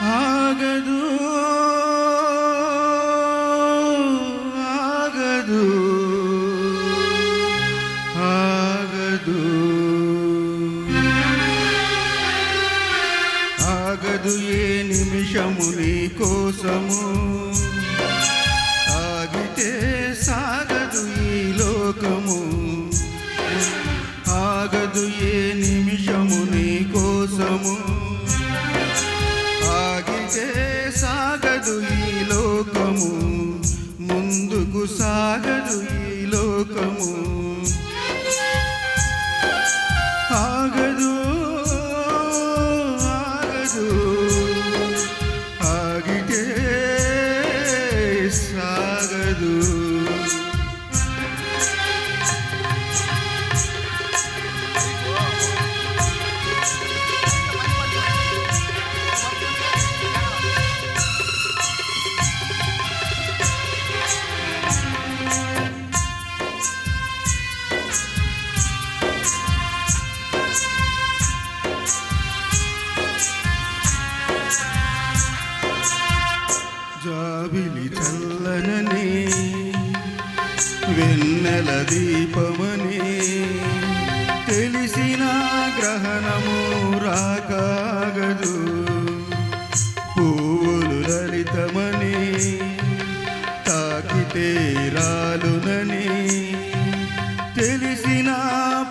ఆగదు ఆగదు ఆగదు ఆగదు ఏ నిమిషము నీ కోసము ఆగితే సాగదు ఈ లోకము ముందుకు సాగదు ఈ లోకము. వెన్నెల దీపమని తెలిసిన గ్రహణము రాకాగదు. పూలు లలితమని తాకితే రాలునని తెలిసిన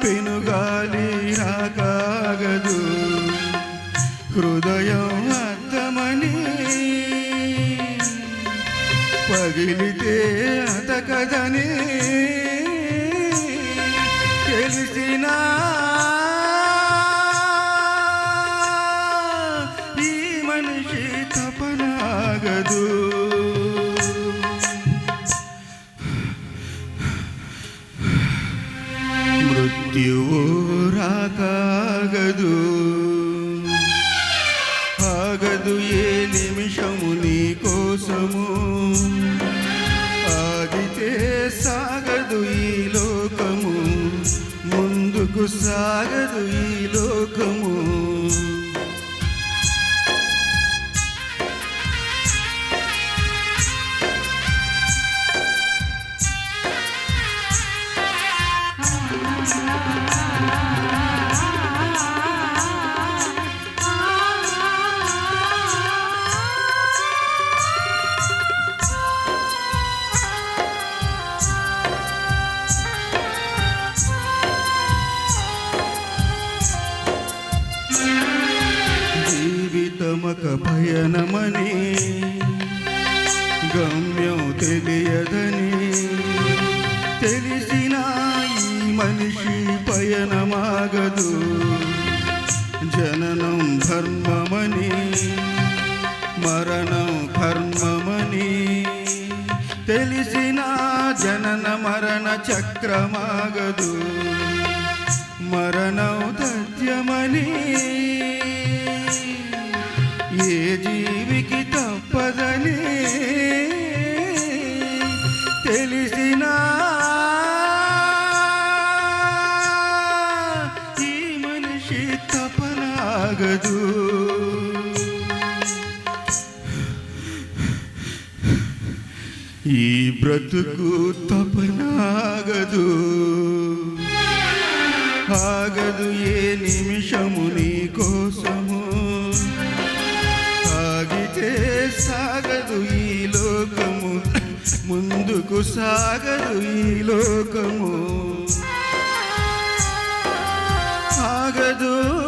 పెనుగాలి రాకాగదు. హృదయం అర్థమని పగిలితే అతకదని తెలిసిన ఈ మనిషి తపనాగదు. మృత్యువు రాకాగదు పయనమని గమ్యం తెలియదని తెలిసిన ఈ మనిషి పయనమాగదు. జననం ధర్మమని మరణం కర్మమని తెలిసిన జనన మరణ చక్రమాగదు. మరణం తథ్యమని తపనాగదు ఈ బ్రతుకు తపనాగదు. ఆగదు ఏ నిమిషము నీ కోసము. ఆగితే సాగదు ఈ లోకము. ముందుకు సాగదు ఈ లోకము. ఆగదు.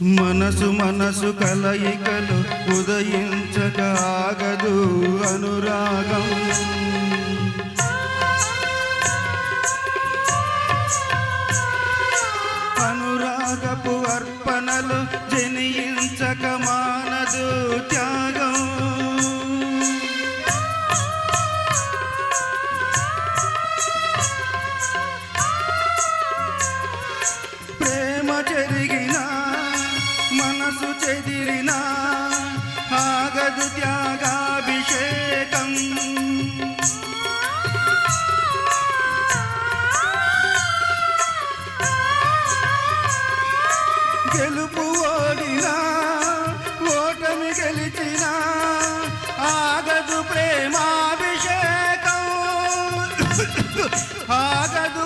మనసు మనసు కలయికలు ఉదయించక ఆగదు అనురాగం. మనసు చెదిరిన ఆగదు త్యాగాభిషేకం. గెలుపు ఓడినా ఓటమి గెలిచిన ఆగదు ప్రేమాభిషేకం. ఆగదు